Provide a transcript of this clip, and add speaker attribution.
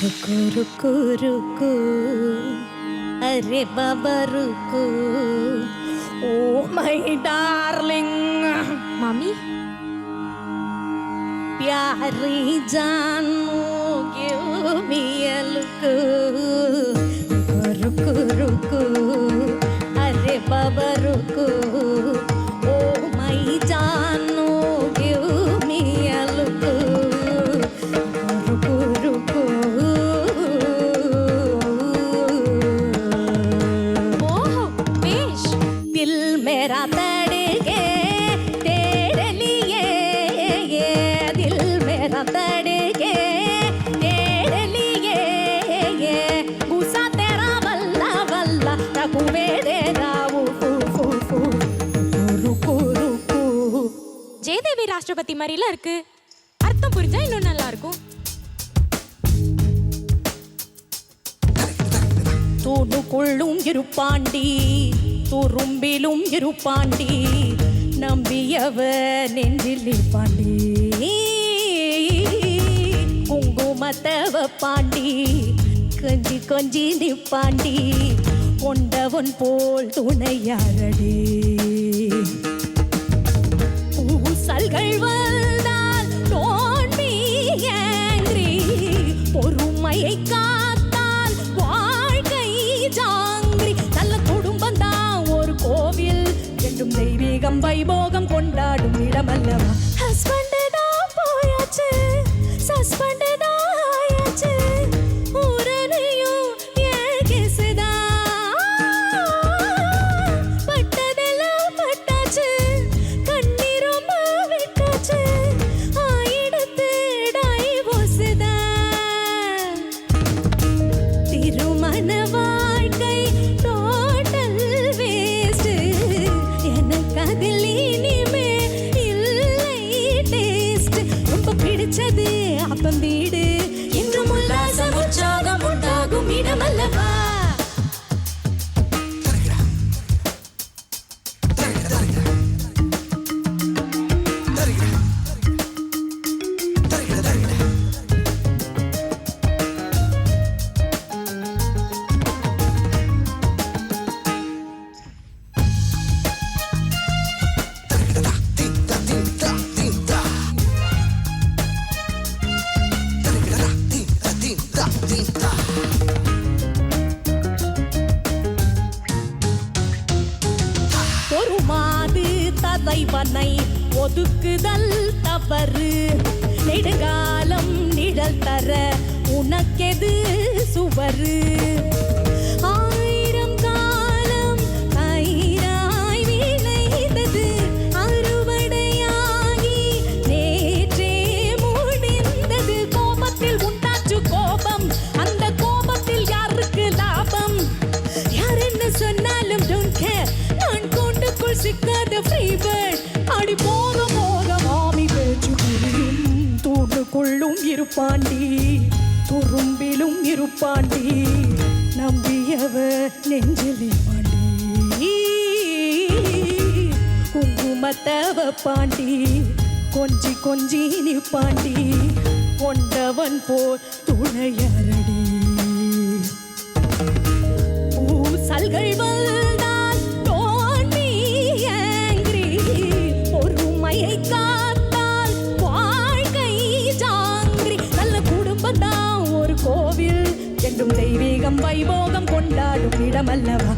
Speaker 1: రుకు రుకు రుకు అరే బాబా రుకు ఓ మై డార్లింగ్ మమ్మీ ప్యారీ జాను గివ్ మీ ರತಡಿಗೆ
Speaker 2: ஜெயதேவி ராஷ்டிரபதி மாதிரிலாம் இருக்கு. அர்த்தம் புரிஞ்சா இன்னும் நல்லா இருக்கும்
Speaker 1: தூணுக்குள்ளும் இருப்பாண்டி துரும்பிலும் இருப்பாண்டி நம்பியவ நெஞ்சில் இருப்பாண்டி. மத்தவ பாண்டி கொஞ்சி கொஞ்சி நிப்பாண்டி கொண்டவன் போல் துணையாரடி. ஊசல்கள் வந்தால் don't be angry பொறுமையை காத்தால் வாழ்க்கை ஜாங்கிரி நல்ல குடும்பம் தான் ஒரு கோவில் என்றும் தெய்வீகம் வைபோகம் கொண்டாடும் இடமல்லவா? ஹஸ்பண்ட் இறைவனை ஒதுக்குதல் தவறு. நெடுகாலம் நிழல் தர உனக்கெது சுவரு. இருப்பாண்டி. துரும்பிலும் இருப்பாண்டி. நம்பியவ நெஞ்சிலே பாண்டி குங்குமத்தவ பாண்டி. கொஞ்சி கொஞ்சி நிப்பாண்டி கொண்டவன் போல் துணையற வைபோகம் கொண்டாடும் இடமல்லவா?